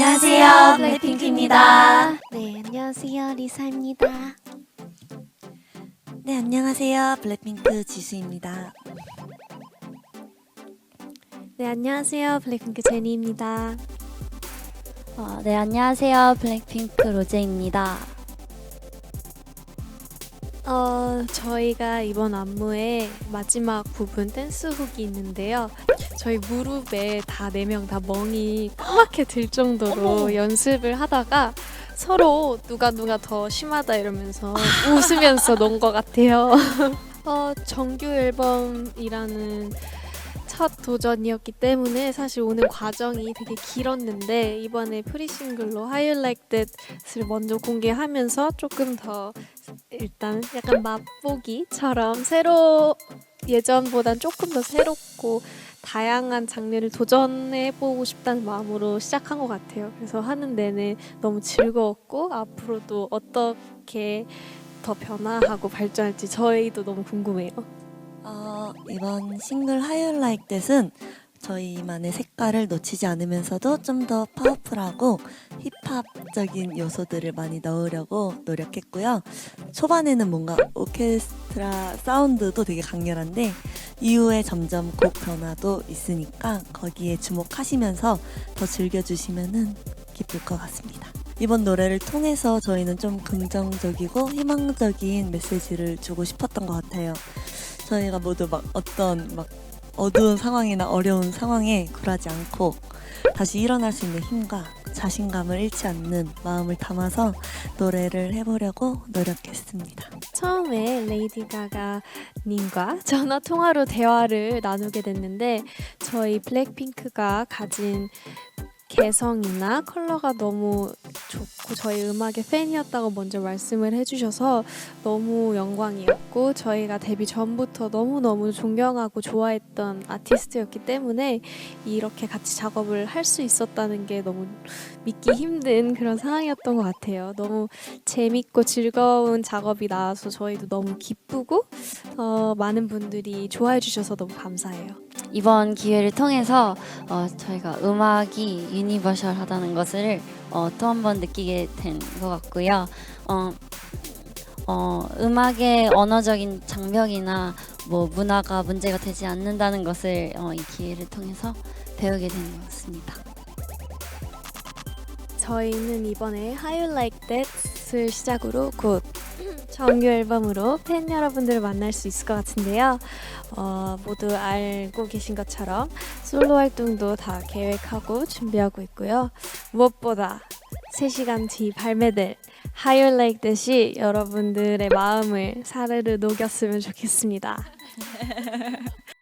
안녕하세요, 블랙핑크입니다. 네, 안녕하세요. 리사입니다. 네, 안녕하세요. 블랙핑크 지수입니다. 네, 안녕하세요. 블랙핑크 제니입니다. 어, 네, 안녕하세요. 블랙핑크 로제입니다. 어, 저희가 이번 안무의 마지막 부분 댄스 훅이 있는데요. 저희 무릎에 다 네 명 다 멍이 까맣게 들 정도로 연습을 하다가 서로 누가 누가 더 심하다 이러면서 웃으면서 논 것 같아요. 어, 정규 앨범이라는 첫 도전이었기 때문에 사실 오는 과정이 되게 길었는데 이번에 프리싱글로 That을 먼저 공개하면서 조금 더 일단 약간 맛보기처럼 새로 예전보단 조금 더 새롭고 다양한 장르를 도전해보고 싶다는 마음으로 시작한 것 같아요. 그래서 하는 내내 너무 즐거웠고 앞으로도 어떻게 더 변화하고 발전할지 저희도 너무 궁금해요. 어, 이번 싱글 You Like That은 저희만의 색깔을 놓치지 않으면서도 좀 더 파워풀하고 힙합적인 요소들을 많이 넣으려고 노력했고요. 초반에는 뭔가 오케스트라 사운드도 되게 강렬한데 이후에 점점 곡 변화도 있으니까 거기에 주목하시면서 더 즐겨주시면 기쁠 것 같습니다. 이번 노래를 통해서 저희는 좀 긍정적이고 희망적인 메시지를 주고 싶었던 것 같아요. 저희가 모두 막 어떤 막 어두운 상황이나 어려운 상황에 굴하지 않고 다시 일어날 수 있는 힘과 자신감을 잃지 않는 마음을 담아서 노래를 해보려고 노력했습니다. 처음에 레이디 가가 님과 전화 통화로 대화를 나누게 됐는데 저희 블랙핑크가 가진 개성이나 컬러가 너무 좋고 저희 음악의 팬이었다고 먼저 말씀을 해주셔서 너무 영광이었고 저희가 데뷔 전부터 너무너무 존경하고 좋아했던 아티스트였기 때문에 이렇게 같이 작업을 할 수 있었다는 게 너무 믿기 힘든 그런 상황이었던 것 같아요. 너무 재밌고 즐거운 작업이 나와서 저희도 너무 기쁘고 어, 많은 분들이 좋아해 주셔서 너무 감사해요. 이번 기회를 통해서 어, 저희가 음악이 유니버셜하다는 것을 어, 또 한 번 느끼게 된 것 같고요. 어, 어, 음악의 언어적인 장벽이나 뭐 문화가 문제가 되지 않는다는 것을 어, 이 기회를 통해서 배우게 된 것 같습니다. 저희는 이번에 How You Like That 을 시작으로 곧 정규 앨범으로 팬 여러분들을 만날 수 있을 것 같은데요. 어, 모두 알고 계신 것처럼 솔로 활동도 다 계획하고 준비하고 있고요. 무엇보다 3시간 뒤 발매될 You Like 여러분들의 마음을 사르르 녹였으면 좋겠습니다.